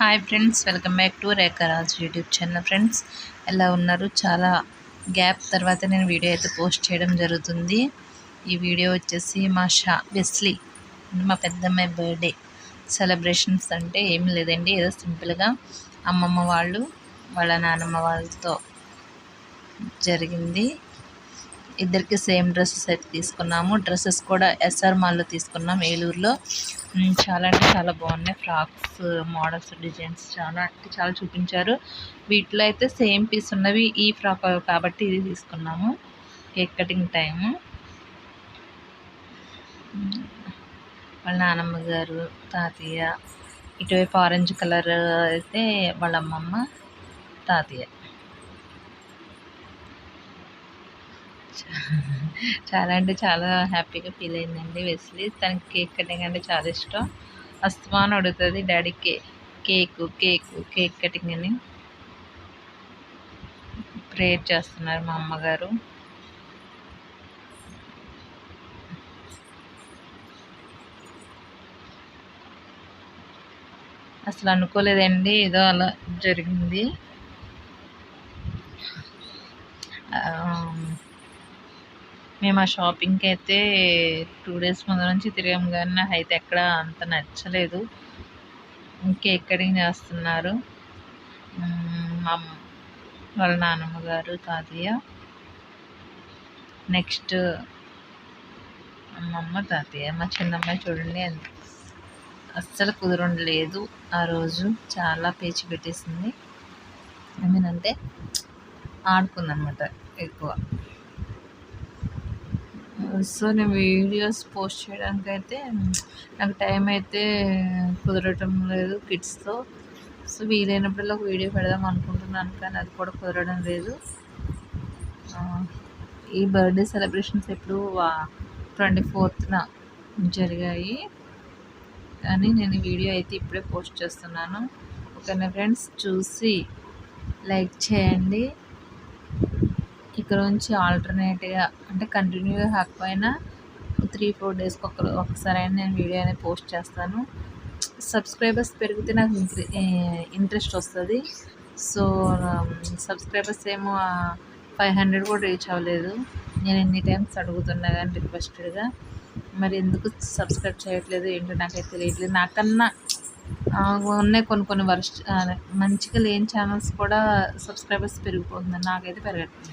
Hi friends welcome back to Rekharaj YouTube channel friends ఎలా ఉన్నారు? చాలా గ్యాప్ తర్వాత నేను వీడియో అయితే పోస్ట్ చేయడం జరుగుతుంది. ఈ వీడియో వచ్చేసి మా షా వెస్లీ మా పెద్దమ్మాయి బర్త్డే సెలబ్రేషన్స్ అంటే ఏం లేదండి. ఏదో సింపుల్గా అమ్మమ్మ వాళ్ళు వాళ్ళ నానమ్మ వాళ్ళతో జరిగింది. ఇద్దరికి సేమ్ డ్రెస్సెస్ అయితే తీసుకున్నాము. డ్రెస్సెస్ కూడా ఎస్ఆర్ మాల్లో తీసుకున్నాం ఏలూరులో. చాలా అంటే చాలా బాగున్నాయి. ఫ్రాక్స్ మోడల్స్ డిజైన్స్ చాలా అంటే చాలా చూపించారు. వీటిలో అయితే సేమ్ పీస్ ఉన్నవి ఈ ఫ్రాక్ కాబట్టి ఇది తీసుకున్నాము. Cake cutting time. వాళ్ళ నానమ్మ గారు తాతయ్య ఇటువైపు ఆరెంజ్ కలర్ అయితే వాళ్ళ అమ్మమ్మ తాతయ్య. చాలా అంటే చాలా హ్యాపీగా ఫీల్ అయిందండి వెస్లీ. తనకి కేక్ కటింగ్ అంటే చాలా ఇష్టం. అస్తమానం అడుగుతుంది డాడీ కే కేకు కేక్ కేక్ కటింగ్ అని. ప్రేయర్ చేస్తున్నారు మా అమ్మగారు. అసలు అనుకోలేదండి ఏదో అలా జరిగింది. మేము ఆ షాపింగ్కి అయితే టూ డేస్ ముందు నుంచి తిరిగాము కానీ నాకు అయితే ఎక్కడ అంత నచ్చలేదు. కేక్ కటింగ్ చేస్తున్నారు? మా వాళ్ళ నాన్నమ్మ గారు తాతయ్య. నెక్స్ట్ అమ్మమ్మ తాతయ్య. మా చిన్నమ్మాయి చూడండి అస్సలు కుదురుండలేదు ఆ రోజు. చాలా పేచి పెట్టేసింది. ఐ మీన్ అంటే ఆడుకుందనమాట ఎక్కువ. సో నేను వీడియోస్ పోస్ట్ చేయడానికి అయితే నాకు టైం అయితే కుదరటం లేదు కిడ్స్తో. సో వీలైనప్పుడల్లా ఒక వీడియో పెడదాం అనుకుంటున్నాను కానీ అది కూడా కుదరడం లేదు. ఈ బర్త్డే సెలబ్రేషన్స్ ఎప్పుడు ట్వంటీ ఫోర్త్న జరిగాయి. కానీ నేను వీడియో అయితే ఇప్పుడే పోస్ట్ చేస్తున్నాను. ఓకేనా ఫ్రెండ్స్? చూసి లైక్ చేయండి. ఇక్కడ నుంచి ఆల్టర్నేట్గా అంటే కంటిన్యూగా కాకపోయినా త్రీ ఫోర్ డేస్కి ఒక ఒకసారి అయినా నేను వీడియో అనేది పోస్ట్ చేస్తాను. సబ్స్క్రైబర్స్ పెరిగితే నాకు ఇంట్రెస్ట్ వస్తుంది. సో సబ్స్క్రైబర్స్ ఏమో ఫైవ్ హండ్రెడ్ కూడా రీచ్ అవ్వలేదు. నేను ఎన్ని టైమ్స్ అడుగుతున్నా కానీ రిక్వెస్టెడ్గా. మరి ఎందుకు సబ్స్క్రైబ్ చేయట్లేదు? ఏంటో నాకైతే తెలియట్లేదు. నాకన్నా ఉన్నాయి కొన్ని కొన్ని వర్ష మంచిగా లేని ఛానల్స్ కూడా సబ్స్క్రైబర్స్ పెరిగిపోతుంది నాకైతే పెరగట్లేదు.